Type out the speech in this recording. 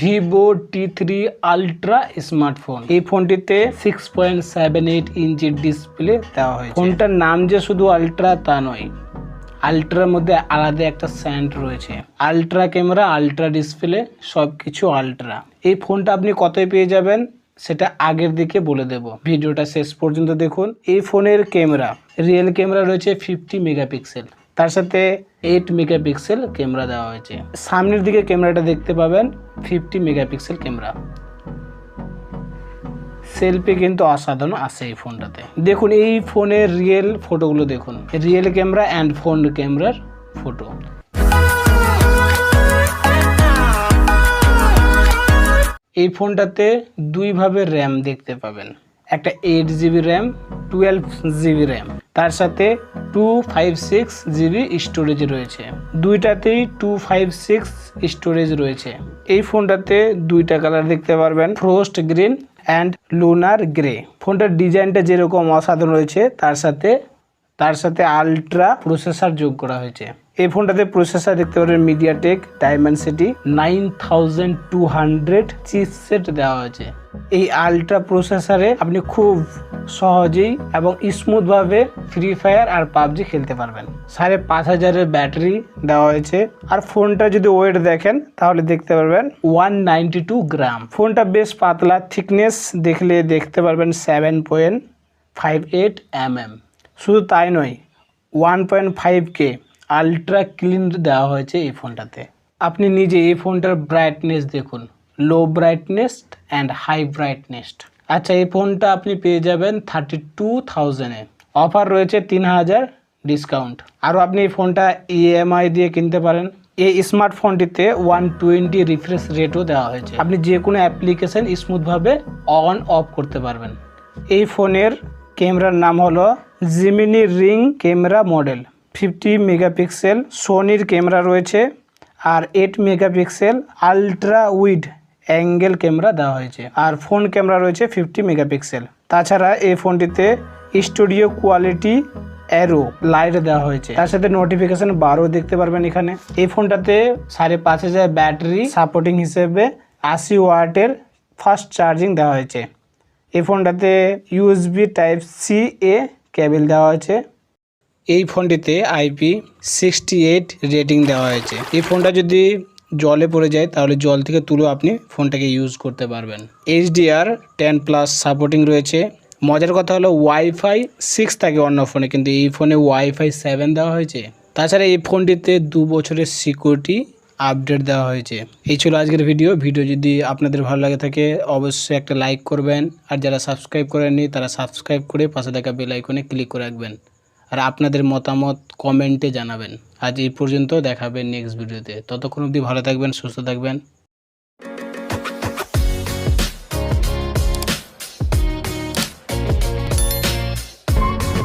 Vivo T three ultra smartphone. এই ফোনটিতে six point seven eight ইঞ্চির ডিসপ্লে দেওয়া হয় ফোনটার নাম যে শুধু আলট্রা তা নয়, আলট্রার মধ্যে আলাদা একটা স্যান্ড রয়েছে। আলট্রা ক্যামেরা, আলট্রা ডিসপ্লে সব কিছু আলট্রা। এই ফোনটা আপনি কতই পেয়ে যাবেন সেটা আগের দিকে বলে দেব। ভিডিওটা শেষ পর্যন্ত দেখুন। এই ফোনের ক্যামেরা, রিয়েল ক্যামেরা রয়েছে ফিফটি মেগাপিক্সেল তার সাথে এইট মেগাপিক্সেল ক্যামেরা দেওয়া হয়েছে। সামনের দিকে ক্যামেরাটা দেখতে পাবেন ফিফটি মেগাপিক্সেল ক্যামেরা সেলফি কিন্তু অসাধারণ আছে এই ফোনটাতে দেখুন, এই ফোনের রিয়েল ফটোগুলো দেখুন। রিয়েল ক্যামেরা অ্যান্ড ফোন ক্যামেরার ফটো এই ফোনটাতে দুইভাবে র্যাম দেখতে পাবেন। একটা eight GB RAM twelve GB RAM তার সাথে two five six GB storage রয়েছে। দুইটাতেই টু ফাইভ সিক্স স্টোরেজ রয়েছে। এই ফোনটাতে দুইটা কালার দেখতে পারবেন frost green and lunar grey ফোনটার ডিজাইনটা যেরকম অসাধারণ রয়েছে, তার সাথে তার সাথে আলট্রা প্রসেসর যোগ করা হয়েছে। এই ফোনটাতে প্রসেসর দেখতে পারেন MediaTek Dimensity nine thousand two hundred chipset দেওয়া হয়েছে। এই আলট্রা প্রসেসরে আপনি খুব সহজেই এবং স্মুথভাবে ফ্রি ফায়ার আর পাবজি খেলতে পারবেন। সাড়ে পাঁচ হাজারের ব্যাটারি দেওয়া হয়েছে। আর ফোনটা যদি ওয়েট দেখেন, তাহলে দেখতে পারবেন ওয়ান টু গ্রাম। ফোনটা বেশ পাতলা, থিকনেস দেখলে দেখতে পারবেন seven point five eight M M শুধু তাই নয়, one point five K ultra clean দেওয়া হয়েছে এই ফোনটাতে। আপনি নিজে এই ফোনটার ব্রাইটনেস দেখুন। Low brightness and high brightness আচ্ছা এই ফোনটা আপনি পেয়ে যাবেন থার্টি টু থাউজেন্ডে অফার রয়েছে তিন হাজার ডিসকাউন্ট আরও আপনি এই ফোনটা ইএমআই দিয়ে কিনতে পারেন। এই স্মার্টফোনটিতে ওয়ান টোয়েন্টি রিফ্রেশ রেটও দেওয়া হয়েছে। আপনি যে কোনো অ্যাপ্লিকেশন স্মুথভাবে অন অফ করতে পারবেন। এই ফোনের ক্যামেরার নাম হলো Gemini ring camera model fifty megapixel সোনির camera রয়েছে। আর eight megapixel ultra wide angle camera দেওয়া হয়েছে আর ফোন ক্যামেরা রয়েছে ফিফটি মেগাপিক্সেল। তাছাড়া এই ফোনটিতে স্টুডিও কোয়ালিটি অ্যারো, লাইট দেওয়া হয়েছে। তার সাথে নোটিফিকেশন বারও দেখতে পারবেন এখানে। এই ফোনটাতে সাড়ে পাঁচ হাজার ব্যাটারি সাপোর্টিং হিসেবে আশি ওয়াটের ফাস্ট চার্জিং দেওয়া হয়েছে। এই ফোনটাতে ইউএসবি টাইপ সি এ কেবল দেওয়া হয়েছে। এই ফোনটিতে আইপি সিক্সটি এইট রেটিং দেওয়া হয়েছে। এই ফোনটা যদি জলে পড়ে যায়, তাহলে জল থেকে তুলেও আপনি ফোনটাকে ইউজ করতে পারবেন। এইচডিআর টেন প্লাস সাপোর্টিং রয়েছে। মজার কথা হলো ওয়াইফাই সিক্স থাকে অন্য ফোনে কিন্তু এই ফোনে ওয়াইফাই সেভেন দেওয়া হয়েছে। তাছাড়া এই ফোনটিতে দু বছরের সিকিউরিটি আপডেট দেওয়া হয়েছে। এই ছিল আজকের ভিডিও ভিডিও যদি আপনাদের ভালো লাগে থাকে, অবশ্যই একটা লাইক করবেন। আর যারা সাবস্ক্রাইব করেননি, তারা সাবস্ক্রাইব করে পাশে থাকা বেল আইকনে ক্লিক করে রাখবেন। আর আপনাদের মতামত কমেন্টে জানাবেন। আজ এই পর্যন্ত দেখাবেন নেক্সট ভিডিওতে ততক্ষণ অবধি ভালো থাকবেন, সুস্থ থাকবেন।